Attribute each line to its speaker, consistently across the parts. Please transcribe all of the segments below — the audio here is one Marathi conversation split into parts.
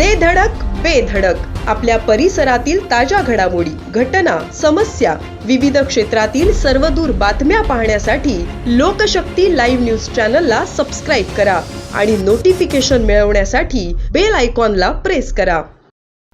Speaker 1: दे धडक बेधडक आपल्या परिसरातील ताज्या घडामोडी घटना समस्या विविध क्षेत्रातील सर्वदूर बातम्या पाहण्यासाठी लोकशक्ती लाईव्ह न्यूज चॅनलला सबस्क्राईब करा आणि नोटिफिकेशन मिळवण्यासाठी बेल आयकॉनला प्रेस करा.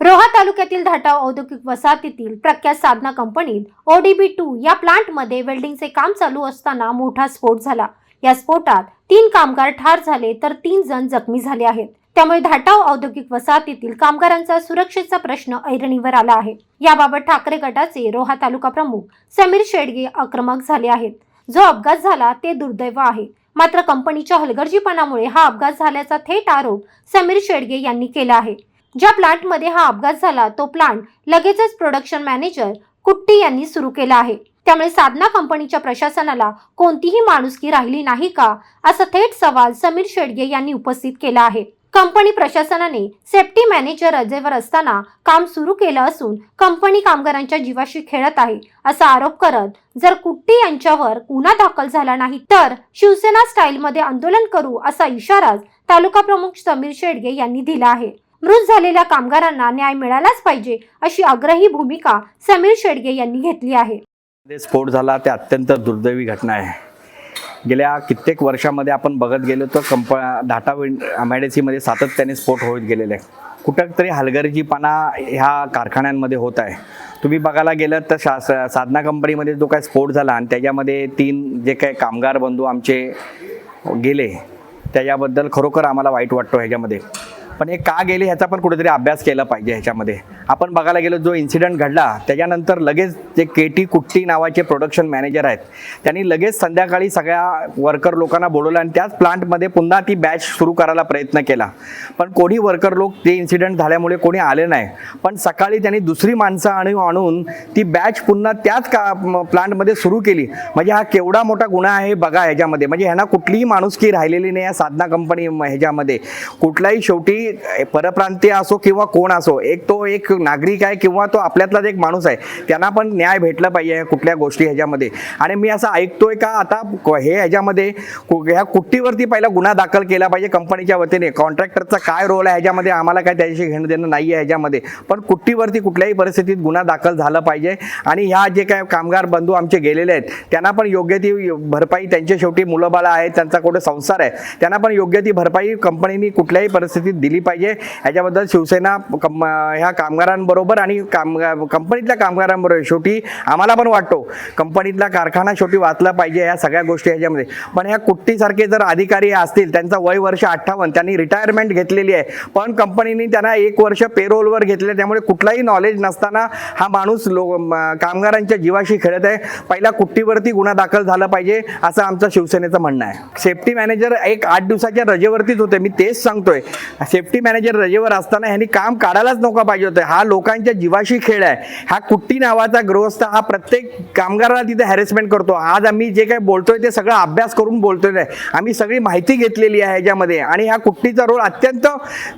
Speaker 2: रोहा तालुक्यातील धाटाव औद्योगिक वसाहतीतील प्रख्यात साधना कंपनीत ओडीबी टू या प्लांटमध्ये वेल्डिंगचे काम चालू असताना मोठा स्फोट झाला. या स्फोटात तीन कामगार ठार झाले तर तीन जण जखमी झाले आहेत. त्यामुळे धाटाव औद्योगिक वसाहतीतील कामगारांचा सुरक्षेचा प्रश्न ऐरणीवर आला आहे. याबाबत ठाकरे गटाचे रोहा तालुका प्रमुख समीर शेडगे आक्रमक झाले आहेत. जो अपघात झाला ते दुर्दैव आहे. मात्र कंपनीच्या हलगर्जीपणामुळे हा अपघात झाल्याचा थेट आरोप समीर शेडगे यांनी केला आहे. ज्या प्लांटमध्ये हा अपघात झाला तो प्लांट लगेचच प्रोडक्शन मॅनेजर कुट्टी यांनी सुरू केला आहे. त्यामुळे साधना कंपनीच्या प्रशासनाला कोणतीही माणुसकी राहिली नाही का असा थेट सवाल समीर शेडगे यांनी उपस्थित केला आहे. कंपनी प्रशासनाने सेफ्टी मॅनेजर रजेवर असताना काम सुरू केलं असून कंपनी कामगारांच्या जीवाशी खेळत आहे असा आरोप करत जर कुट्टी यांच्यावर गुन्हा दाखल झाला नाही तर शिवसेना स्टाईलमध्ये आंदोलन करू असा इशाराच तालुका प्रमुख समीर शेडगे यांनी दिला आहे. मृत झालेल्या कामगारांना न्याय मिळालाच पाहिजे अशी आग्रही भूमिका समीर शेडगे यांनी घेतली आहे.
Speaker 3: स्फोट झाला ते अत्यंत दुर्दैवी घटना आहे. गेल्या कित्येक वर्षामध्ये आपण बघत गेलो तर कंप डाटा मॅडेसीमध्ये सातत्याने स्फोट होत गेलेले आहे कुठं तरी हलगर्जीपणा ह्या कारखान्यांमध्ये होत आहे. तुम्ही बघायला गेलं तर शा साधना कंपनीमध्ये जो काय स्फोट झाला आणि त्याच्यामध्ये तीन जे काही कामगार बंधू आमचे गेले त्याच्याबद्दल खरोखर आम्हाला वाईट वाटतो ह्याच्यामध्ये. पण हे का गेले ह्याचा पण कुठेतरी अभ्यास केला पाहिजे ह्याच्यामध्ये. आपण बघायला गेलो जो इन्सिडेंट घडला त्याच्यानंतर लगेच जे के टी कुट्टी नावाचे प्रोडक्शन मॅनेजर आहेत त्यांनी लगेच संध्याकाळी सगळ्या वर्कर लोकांना बोलवलं आणि त्याच प्लांटमध्ये पुन्हा ती बॅच सुरू करायला प्रयत्न केला. पण कोणी वर्कर लोक ते इन्सिडेंट झाल्यामुळे कोणी आले नाही. पण सकाळी त्यांनी दुसरी माणसं आणून आणून ती बॅच पुन्हा त्याच का प्लांटमध्ये सुरू केली. म्हणजे हा केवढा मोठा गुन्हा आहे बघा ह्याच्यामध्ये. म्हणजे ह्यांना कुठलीही माणुसकी राहिलेली नाही या साधना कंपनी ह्याच्यामध्ये. कुठलाही शेवटी परप्रांतीय असो किंवा कोण असो एक तो एक नागरिक आहे किंवा तो आपल्यातलाच एक माणूस आहे त्यांना पण न्याय भेटला पाहिजे कुठल्या गोष्टी ह्याच्यामध्ये. आणि मी असं ऐकतोय का आता हे ह्याच्यामध्ये ह्या कुट्टीवरती पहिला गुन्हा दाखल केला पाहिजे कंपनीच्या वतीने. कॉन्ट्रॅक्टरचा काय रोल आहे ह्याच्यामध्ये आम्हाला काय त्याच्याशी घेणं देणं नाही आहे ह्याच्यामध्ये. पण कुट्टीवरती कुठल्याही परिस्थितीत गुन्हा दाखल झाला पाहिजे. आणि ह्या जे काय कामगार बंधू आमचे गेलेले आहेत त्यांना पण योग्य ती भरपाई त्यांच्या शेवटी मुलं आहेत त्यांचा कुठे संसार आहे त्यांना पण योग्य ती भरपाई कंपनीने कुठल्याही परिस्थितीत दिली पाहिजे. याच्याबद्दल शिवसेना कम ह्या कामगारांबरोबर आणि काम कंपनीतल्या कामगारांबरोबर शेवटी आम्हाला पण वाटतो. कंपनीतला कारखाना शेवटी वाचला पाहिजे ह्या सगळ्या गोष्टी ह्याच्यामध्ये पण ह्या कुट्टीसारखे जर अधिकारी असतील त्यांचा वय वर्ष अठ्ठावन्न त्यांनी रिटायरमेंट घेतलेली आहे. पण कंपनीने त्यांना एक वर्ष पेरोलवर घेतले त्यामुळे कुठलाही नॉलेज नसताना हा माणूस लो कामगारांच्या जीवाशी खेळत आहे. पहिला कुट्टीवरती गुन्हा दाखल झाला पाहिजे असं आमचं शिवसेनेचं म्हणणं आहे. सेफ्टी मॅनेजर एक आठ दिवसाच्या रजेवरतीच होते. मी तेच सांगतोय. सेफ्टी मॅनेजर रजेवर असताना ह्यांनी काम काढायलाच नका पाहिजे होतं. हा लोकांच्या जीवाशी खेळ आहे. हा कुट्टी नावाचा गृहस्थ हा प्रत्येक कामगाराला तिथे हॅरेसमेंट करतो. आज आम्ही जे काही बोलतोय ते सगळं अभ्यास करून बोलतोय. नाही. आम्ही सगळी माहिती घेतलेली आहे ह्याच्यामध्ये. आणि ह्या कुट्टीचा रोल अत्यंत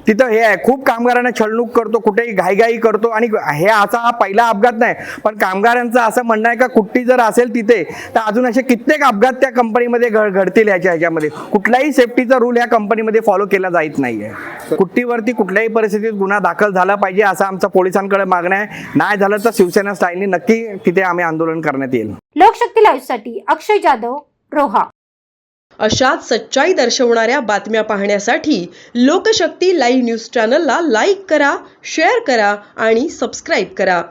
Speaker 3: तिथं हे आहे. खूप कामगारांना छळणूक करतो कुठेही घाईघाई करतो. आणि हे असा हा पहिला अपघात नाही. पण कामगारांचं असं म्हणणं आहे का कुट्टी जर असेल तिथे तर अजून असे कित्येक अपघात त्या कंपनीमध्ये घड घडतील ह्याच्या ह्याच्यामध्ये. कुठलाही सेफ्टीचा रूल ह्या कंपनीमध्ये फॉलो केला जात आहे कुट्टीवरती कुठल्याही परिस्थितीत गुन्हा दाखल झाला पाहिजे असं आमचं पोलिसांकडे मागणं आहे. नाही झालं तर शिवसेना स्टाईलने नक्की तिथे आम्ही आंदोलन करण्यात येईल.
Speaker 2: लोकशक्ती लाईव्हसाठी अक्षय जाधव रोहा.
Speaker 1: अशाच सच्चाई दर्शवणाऱ्या बातम्या पाहण्यासाठी लोकशक्ती लाईव्ह न्यूज चॅनलला लाईक करा शेअर करा आणि सबस्क्राईब करा.